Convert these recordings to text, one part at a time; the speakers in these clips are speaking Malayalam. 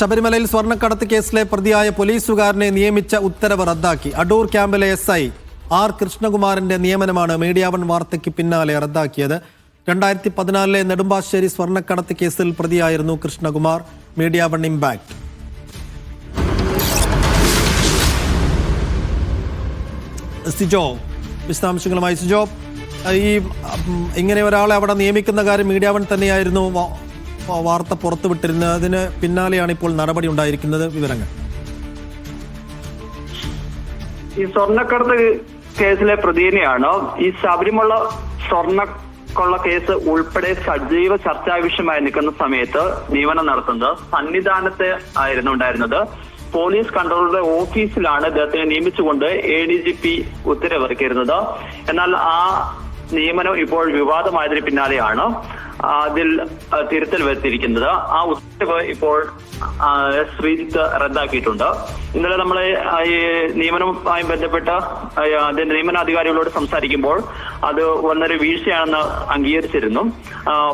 ശബരിമലയിൽ സ്വർണക്കടത്ത് കേസിലെ പ്രതിയായ പോലീസുകാരനെ നിയമിച്ച ഉത്തരവ് റദ്ദാക്കി. അടൂർ ക്യാമ്പിലെ എസ് ഐ ആർ കൃഷ്ണകുമാറിന്റെ നിയമനമാണ് മീഡിയ വൺ വാർത്തയ്ക്ക് പിന്നാലെ റദ്ദാക്കിയത്. രണ്ടായിരത്തി പതിനാലിലെ നെടുമ്പാശ്ശേരി സ്വർണക്കടത്ത് കേസിൽ പ്രതിയായിരുന്നു Krishnakumar. Media One impact. Sijo വിശദാംശങ്ങളുമായി സിജോ. ഈ ഇങ്ങനെ ഒരാളെ അവിടെ നിയമിക്കുന്ന കാര്യം മീഡിയ വൺ തന്നെയായിരുന്നു വാർത്ത പുറത്തുവിട്ടിരുന്നതിന് പിന്നാലെയാണ് ഇപ്പോൾ നടപടി ഉണ്ടായിരിക്കുന്നത്. വിവരങ്ങൾ. ഈ സ്വർണക്കടത്ത് കേസിലെ പ്രതിനെയാണ് ഈ ശബരിമല സ്വർണ കൊള്ള കേസ് ഉൾപ്പെടെ സജീവ ചർച്ചാ വിഷയമായി നിൽക്കുന്ന സമയത്ത് നിയമനം നടത്തുന്നത് സന്നിധാനത്ത് ആയിരുന്നു ഉണ്ടായിരുന്നത്. പോലീസ് കൺട്രോളറുടെ ഓഫീസിലാണ് ഇദ്ദേഹത്തിനെ നിയമിച്ചുകൊണ്ട് എ ഡി ജി പി ഉത്തരവിറക്കിയിരുന്നത്. എന്നാൽ ആ നിയമനം ഇപ്പോൾ വിവാദമായതിന് പിന്നാലെയാണ്. അതിൽ തിരുത്തൽ വരുത്തിയിരിക്കുന്നത്. ആ ഉത്തരവ് ഇപ്പോൾ ശ്രീജിത്ത് റദ്ദാക്കിയിട്ടുണ്ട്. ഇന്നലെ നമ്മൾ ഈ നിയമനവുമായി ബന്ധപ്പെട്ട അതിന്റെ നിയമനാധികാരികളോട് സംസാരിക്കുമ്പോൾ അത് വന്നൊരു വീഴ്ചയാണെന്ന് അംഗീകരിച്ചിരുന്നു.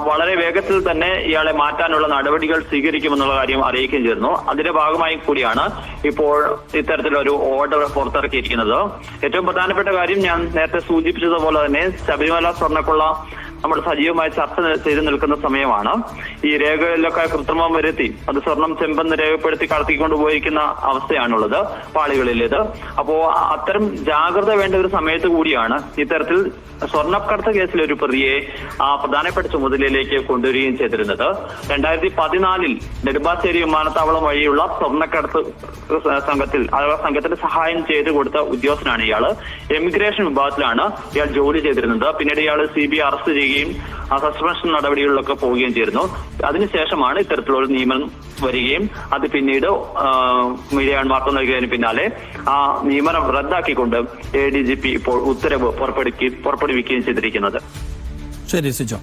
വളരെ വേഗത്തിൽ തന്നെ ഇയാളെ മാറ്റാനുള്ള നടപടികൾ സ്വീകരിക്കുമെന്നുള്ള കാര്യം അറിയിക്കുകയും ചെയ്തിരുന്നു. അതിന്റെ ഭാഗമായി കൂടിയാണ് ഇപ്പോൾ ഇത്തരത്തിലൊരു ഓർഡർ പുറത്തിറക്കിയിരിക്കുന്നത്. ഏറ്റവും പ്രധാനപ്പെട്ട കാര്യം ഞാൻ നേരത്തെ സൂചിപ്പിച്ചതുപോലെ തന്നെ ശബരിമല സ്വർണക്കുള്ള നമ്മൾ സജീവമായി ചർച്ച ചെയ്തു നിൽക്കുന്ന സമയമാണ്. ഈ രേഖകളിലൊക്കെ കൃത്രിമം വരുത്തി അത് സ്വർണം ചെമ്പെന്ന് രേഖപ്പെടുത്തി കടത്തിക്കൊണ്ട് പോയിരിക്കുന്ന അവസ്ഥയാണുള്ളത് പാളികളിലേത്. അപ്പോ അത്തരം ജാഗ്രത വേണ്ട ഒരു സമയത്ത് കൂടിയാണ് ഇത്തരത്തിൽ സ്വർണക്കടത്ത് കേസിലെ ഒരു പ്രതിയെ ആ പ്രധാനപ്പെട്ട ചുമതലയിലേക്ക് കൊണ്ടുവരികയും ചെയ്തിരുന്നത്. രണ്ടായിരത്തി പതിനാലിൽ നെടുമ്പാശ്ശേരി വിമാനത്താവളം വഴിയുള്ള സ്വർണക്കടത്ത് സംഘത്തിൽ അഥവാ സംഘത്തിന് സഹായം ചെയ്തു കൊടുത്ത ഉദ്യോഗസ്ഥനാണ് ഇയാൾ എമിഗ്രേഷൻ വിഭാഗത്തിലാണ് ഇയാൾ ജോലി ചെയ്തിരുന്നത്. പിന്നീട് ഇയാൾ സി ബി അറസ്റ്റ് ചെയ്യുകയും ആ സസ്പെൻഷൻ നടപടികളിലൊക്കെ പോവുകയും ചെയ്തിരുന്നു. അതിനുശേഷമാണ് ഇത്തരത്തിലുള്ള നിയമനം വരികയും അത് പിന്നീട് ആ, മീഡിയ വാർത്ത നൽകിയതിന് പിന്നാലെ ആ നിയമനം റദ്ദാക്കിക്കൊണ്ട് എ ഡി ജി പി ഇപ്പോൾ ഉത്തരവ് പുറപ്പെടുവിക്കുകയും ചെയ്തിരിക്കുന്നത്. ശരി സിജോ.